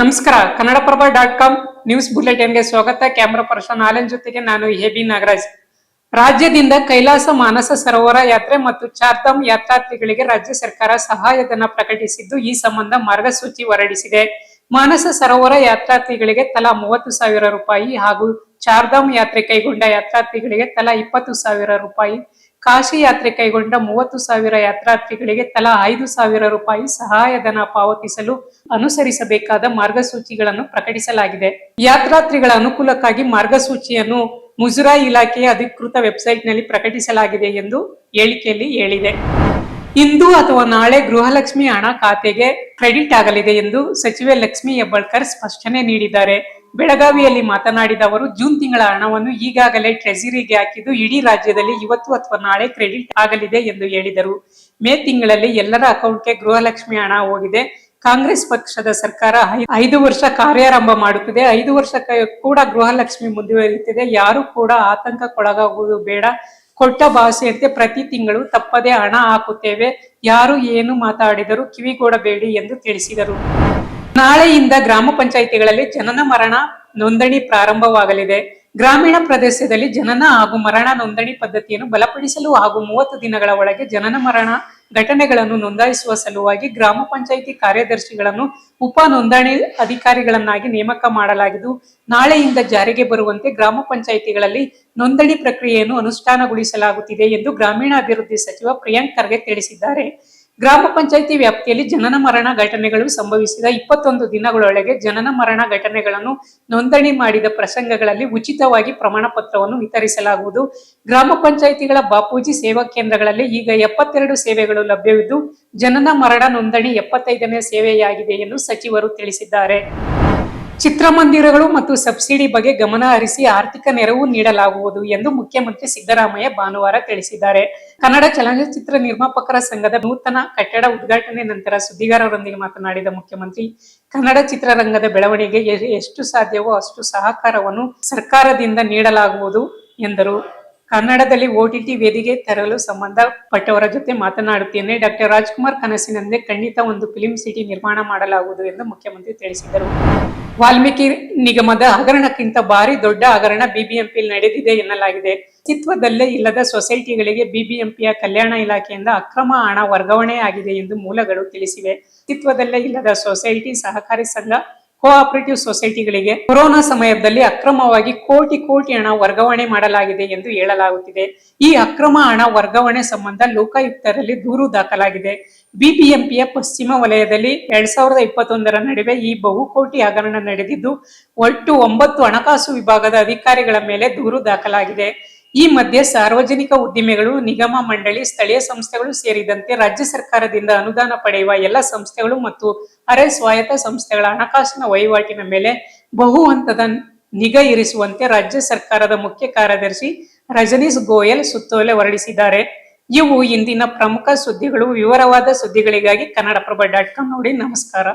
ನಮಸ್ಕಾರ. Kannadaprabha dot com news ಬುಲೆಟಿನ್ಗೆ ಸ್ವಾಗತ. ಕ್ಯಾಮ್ರಾ ಪರ್ಸನ್ ಆಲನ್ ಜೊತೆಗೆ ನಾನು ಎಬಿ ನಾಗರಾಜ್. ರಾಜ್ಯದಿಂದ ಕೈಲಾಸ ಮಾನಸ ಸರೋವರ ಯಾತ್ರೆ ಮತ್ತು ಚಾರ್ಧಾಮ್ ಯಾತ್ರಾರ್ಥಿಗಳಿಗೆ ರಾಜ್ಯ ಸರ್ಕಾರ ಸಹಾಯಧನ ಪ್ರಕಟಿಸಿದ್ದು ಈ ಸಂಬಂಧ ಮಾರ್ಗಸೂಚಿ ಹೊರಡಿಸಿದೆ. ಮಾನಸ ಸರೋವರ ಯಾತ್ರಾರ್ಥಿಗಳಿಗೆ ತಲಾ ಮೂವತ್ತು ಸಾವಿರ ರೂಪಾಯಿ ಹಾಗೂ ಚಾರ್ಧಾಮ್ ಯಾತ್ರೆ ಕೈಗೊಂಡ ಯಾತ್ರಾರ್ಥಿಗಳಿಗೆ ತಲಾ ಇಪ್ಪತ್ತು ಸಾವಿರ ರೂಪಾಯಿ ಕಾಶಿ ಯಾತ್ರೆ ಕೈಗೊಂಡ ಮೂವತ್ತು ಸಾವಿರ ಯಾತ್ರಾರ್ಥಿಗಳಿಗೆ ತಲಾ ಐದು ಸಾವಿರ ರೂಪಾಯಿ ಸಹಾಯಧನ ಪಾವತಿಸಲು ಅನುಸರಿಸಬೇಕಾದ ಮಾರ್ಗಸೂಚಿಗಳನ್ನು ಪ್ರಕಟಿಸಲಾಗಿದೆ. ಯಾತ್ರಾರ್ಥಿಗಳ ಅನುಕೂಲಕ್ಕಾಗಿ ಮಾರ್ಗಸೂಚಿಯನ್ನು ಮುಜರಾಯಿ ಇಲಾಖೆಯ ಅಧಿಕೃತ ವೆಬ್ಸೈಟ್ನಲ್ಲಿ ಪ್ರಕಟಿಸಲಾಗಿದೆ ಎಂದು ಹೇಳಿಕೆಯಲ್ಲಿ ಹೇಳಿದೆ. ಇಂದು ಅಥವಾ ನಾಳೆ ಗೃಹಲಕ್ಷ್ಮಿ ಹಣ ಖಾತೆಗೆ ಕ್ರೆಡಿಟ್ ಆಗಲಿದೆ ಎಂದು ಸಚಿವೆ ಲಕ್ಷ್ಮಿ ಹೆಬ್ಬಾಳ್ಕರ್ ಸ್ಪಷ್ಟನೆ ನೀಡಿದ್ದಾರೆ. ಬೆಳಗಾವಿಯಲ್ಲಿ ಮಾತನಾಡಿದ ಅವರು, ಜೂನ್ ತಿಂಗಳ ಹಣವನ್ನು ಈಗಾಗಲೇ ಟ್ರೆಜರಿಗೆ ಹಾಕಿದ್ದು ಇಡೀ ರಾಜ್ಯದಲ್ಲಿ ಇವತ್ತು ಅಥವಾ ನಾಳೆ ಕ್ರೆಡಿಟ್ ಆಗಲಿದೆ ಎಂದು ಹೇಳಿದರು. ಮೇ ತಿಂಗಳಲ್ಲಿ ಎಲ್ಲರ ಅಕೌಂಟ್ಗೆ ಗೃಹಲಕ್ಷ್ಮಿ ಹಣ ಹೋಗಿದೆ. ಕಾಂಗ್ರೆಸ್ ಪಕ್ಷದ ಸರ್ಕಾರ ಐದು ವರ್ಷ ಕಾರ್ಯಾರಂಭ ಮಾಡುತ್ತಿದೆ. ಐದು ವರ್ಷ ಕೂಡ ಗೃಹಲಕ್ಷ್ಮಿ ಮುಂದುವರಿಯುತ್ತಿದೆ. ಯಾರು ಕೂಡ ಆತಂಕಕ್ಕೊಳಗಾಗುವುದು ಬೇಡ. ಕೊಟ್ಟ ಭಾಷೆಯಂತೆ ಪ್ರತಿ ತಿಂಗಳು ತಪ್ಪದೇ ಹಣ ಹಾಕುತ್ತೇವೆ. ಯಾರು ಏನು ಮಾತಾಡಿದರೂ ಕಿವಿಗೊಡಬೇಡಿ ಎಂದು ತಿಳಿಸಿದರು. ನಾಳೆಯಿಂದ ಗ್ರಾಮ ಪಂಚಾಯಿತಿಗಳಲ್ಲಿ ಜನನ ಮರಣ ನೋಂದಣಿ ಪ್ರಾರಂಭವಾಗಲಿದೆ. ಗ್ರಾಮೀಣ ಪ್ರದೇಶದಲ್ಲಿ ಜನನ ಹಾಗೂ ಮರಣ ನೋಂದಣಿ ಪದ್ಧತಿಯನ್ನು ಬಲಪಡಿಸಲು ಹಾಗೂ ಮೂವತ್ತು ದಿನಗಳ ಒಳಗೆ ಜನನ ಮರಣ ಘಟನೆಗಳನ್ನು ನೋಂದಾಯಿಸುವ ಸಲುವಾಗಿ ಗ್ರಾಮ ಪಂಚಾಯಿತಿ ಕಾರ್ಯದರ್ಶಿಗಳನ್ನು ಉಪ ನೋಂದಣಿ ಅಧಿಕಾರಿಗಳನ್ನಾಗಿ ನೇಮಕ ಮಾಡಲಾಗಿದ್ದು, ನಾಳೆಯಿಂದ ಜಾರಿಗೆ ಬರುವಂತೆ ಗ್ರಾಮ ಪಂಚಾಯಿತಿಗಳಲ್ಲಿ ನೋಂದಣಿ ಪ್ರಕ್ರಿಯೆಯನ್ನು ಅನುಷ್ಠಾನಗೊಳಿಸಲಾಗುತ್ತಿದೆ ಎಂದು ಗ್ರಾಮೀಣಾಭಿವೃದ್ಧಿ ಸಚಿವ ಪ್ರಿಯಾಂಕ್ ಖರ್ಗೆ ತಿಳಿಸಿದ್ದಾರೆ. ಗ್ರಾಮ ಪಂಚಾಯಿತಿ ವ್ಯಾಪ್ತಿಯಲ್ಲಿ ಜನನ ಮರಣ ಘಟನೆಗಳು ಸಂಭವಿಸಿದ ಇಪ್ಪತ್ತೊಂದು ದಿನಗಳೊಳಗೆ ಜನನ ಮರಣ ಘಟನೆಗಳನ್ನು ನೋಂದಣಿ ಮಾಡಿದ ಪ್ರಸಂಗಗಳಲ್ಲಿ ಉಚಿತವಾಗಿ ಪ್ರಮಾಣ ಪತ್ರವನ್ನು ವಿತರಿಸಲಾಗುವುದು. ಗ್ರಾಮ ಪಂಚಾಯಿತಿಗಳ ಬಾಪೂಜಿ ಸೇವಾ ಕೇಂದ್ರಗಳಲ್ಲಿ ಈಗ ಎಪ್ಪತ್ತೆರಡು ಸೇವೆಗಳು ಲಭ್ಯವಿದ್ದು, ಜನನ ಮರಣ ನೋಂದಣಿ ಎಪ್ಪತ್ತೈದನೇ ಸೇವೆಯಾಗಿದೆ ಎಂದು ಸಚಿವರು ತಿಳಿಸಿದ್ದಾರೆ. ಚಿತ್ರಮಂದಿರಗಳು ಮತ್ತು ಸಬ್ಸಿಡಿ ಬಗ್ಗೆ ಗಮನ ಹರಿಸಿ ಆರ್ಥಿಕ ನೆರವು ನೀಡಲಾಗುವುದು ಎಂದು ಮುಖ್ಯಮಂತ್ರಿ ಸಿದ್ದರಾಮಯ್ಯ ಭಾನುವಾರ ತಿಳಿಸಿದ್ದಾರೆ. ಕನ್ನಡ ಚಲನಚಿತ್ರ ನಿರ್ಮಾಪಕರ ಸಂಘದ ನೂತನ ಕಟ್ಟಡ ಉದ್ಘಾಟನೆ ನಂತರ ಸುದ್ದಿಗಾರರೊಂದಿಗೆ ಮಾತನಾಡಿದ ಮುಖ್ಯಮಂತ್ರಿ, ಕನ್ನಡ ಚಿತ್ರರಂಗದ ಬೆಳವಣಿಗೆ ಎಷ್ಟು ಸಾಧ್ಯವೋ ಅಷ್ಟು ಸಹಕಾರವನ್ನು ಸರ್ಕಾರದಿಂದ ನೀಡಲಾಗುವುದು ಎಂದರು. ಕನ್ನಡದಲ್ಲಿ ಓಟಿಟಿ ವೇದಿಕೆ ತರಲು ಸಂಬಂಧಪಟ್ಟವರ ಜೊತೆ ಮಾತನಾಡುತ್ತೇನೆ. ಡಾಕ್ಟರ್ ರಾಜ್ಕುಮಾರ್ ಕನಸಿನಂತೆ ಖಂಡಿತ ಒಂದು ಫಿಲಿಂ ಸಿಟಿ ನಿರ್ಮಾಣ ಮಾಡಲಾಗುವುದು ಎಂದು ಮುಖ್ಯಮಂತ್ರಿ ತಿಳಿಸಿದರು. ವಾಲ್ಮೀಕಿ ನಿಗಮದ ಹಗರಣಕ್ಕಿಂತ ಭಾರಿ ದೊಡ್ಡ ಹಗರಣ ಬಿಬಿಎಂಪಿ ನಡೆದಿದೆ ಎನ್ನಲಾಗಿದೆ. ಅಸ್ತಿತ್ವದಲ್ಲೇ ಇಲ್ಲದ ಸೊಸೈಟಿಗಳಿಗೆ ಬಿಬಿಎಂಪಿಯ ಕಲ್ಯಾಣ ಇಲಾಖೆಯಿಂದ ಅಕ್ರಮ ಹಣ ವರ್ಗಾವಣೆ ಆಗಿದೆ ಎಂದು ಮೂಲಗಳು ತಿಳಿಸಿವೆ. ಅಸ್ತಿತ್ವದಲ್ಲೇ ಇಲ್ಲದ ಸೊಸೈಟಿ ಸಹಕಾರಿ ಸಂಘ ಕೋಆಪರೇಟಿವ್ ಸೊಸೈಟಿಗಳಿಗೆ ಕೊರೋನಾ ಸಮಯದಲ್ಲಿ ಅಕ್ರಮವಾಗಿ ಕೋಟಿ ಕೋಟಿ ಹಣ ವರ್ಗಾವಣೆ ಮಾಡಲಾಗಿದೆ ಎಂದು ಹೇಳಲಾಗುತ್ತಿದೆ. ಈ ಅಕ್ರಮ ಹಣ ವರ್ಗಾವಣೆ ಸಂಬಂಧ ಲೋಕಾಯುಕ್ತರಲ್ಲಿ ದೂರು ದಾಖಲಾಗಿದೆ. ಬಿಬಿಎಂಪಿಯ ಪಶ್ಚಿಮ ವಲಯದಲ್ಲಿ ಎರಡ್ ಸಾವಿರದ ಇಪ್ಪತ್ತೊಂದರ ನಡುವೆ ಈ ಬಹುಕೋಟಿ ಹಗರಣ ನಡೆದಿದ್ದು, ಒಟ್ಟು ಒಂಬತ್ತು ಹಣಕಾಸು ವಿಭಾಗದ ಅಧಿಕಾರಿಗಳ ಮೇಲೆ ದೂರು ದಾಖಲಾಗಿದೆ. ಈ ಮಧ್ಯೆ ಸಾರ್ವಜನಿಕ ಉದ್ದಿಮೆಗಳು, ನಿಗಮ, ಮಂಡಳಿ, ಸ್ಥಳೀಯ ಸಂಸ್ಥೆಗಳು ಸೇರಿದಂತೆ ರಾಜ್ಯ ಸರ್ಕಾರದಿಂದ ಅನುದಾನ ಪಡೆಯುವ ಎಲ್ಲ ಸಂಸ್ಥೆಗಳು ಮತ್ತು ಅರೆ ಸ್ವಾಯತ್ತ ಸಂಸ್ಥೆಗಳ ಹಣಕಾಸಿನ ವಹಿವಾಟಿನ ಮೇಲೆ ಬಹು ಹಂತದ ನಿಗಾ ಇರಿಸುವಂತೆ ರಾಜ್ಯ ಸರ್ಕಾರದ ಮುಖ್ಯ ಕಾರ್ಯದರ್ಶಿ ರಜನೀಶ್ ಗೋಯಲ್ ಸುತ್ತೋಲೆ ಹೊರಡಿಸಿದ್ದಾರೆ. ಇವು ಇಂದಿನ ಪ್ರಮುಖ ಸುದ್ದಿಗಳು. ವಿವರವಾದ ಸುದ್ದಿಗಳಿಗಾಗಿ ಕನ್ನಡಪ್ರಭ ಡಾಟ್ ನೋಡಿ. ನಮಸ್ಕಾರ.